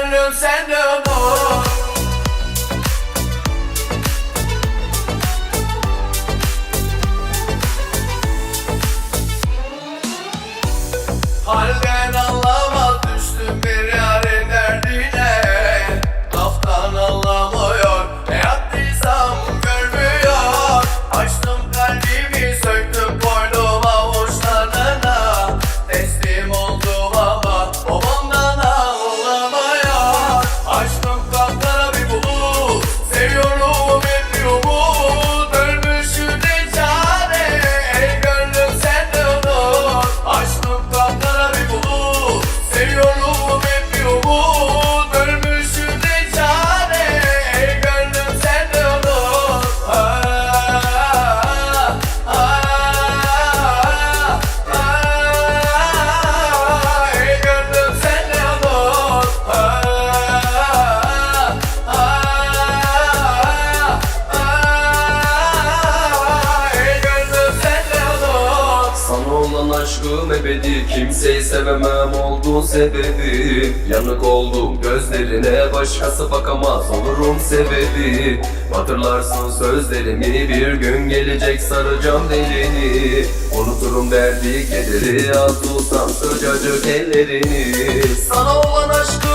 gönlüm sende olur Halden aşkım ebedi. Kimseyi sevemem oldun sebebi. Yanık oldum gözlerine Başkası bakamaz olurum sebebi. Hatırlarsın sözlerimi Bir gün gelecek saracağım delini. Unuturum derdi kederi Az tutsam sıcacık ellerini. Sana olan aşkım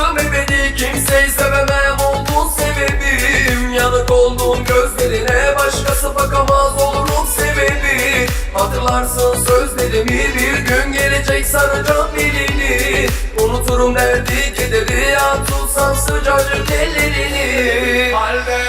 Hatırlarsın sözlerimi bir gün gelecek saracağım dilini. Unuturum derdi kederi ya tutsan sıcacık ellerini. Halden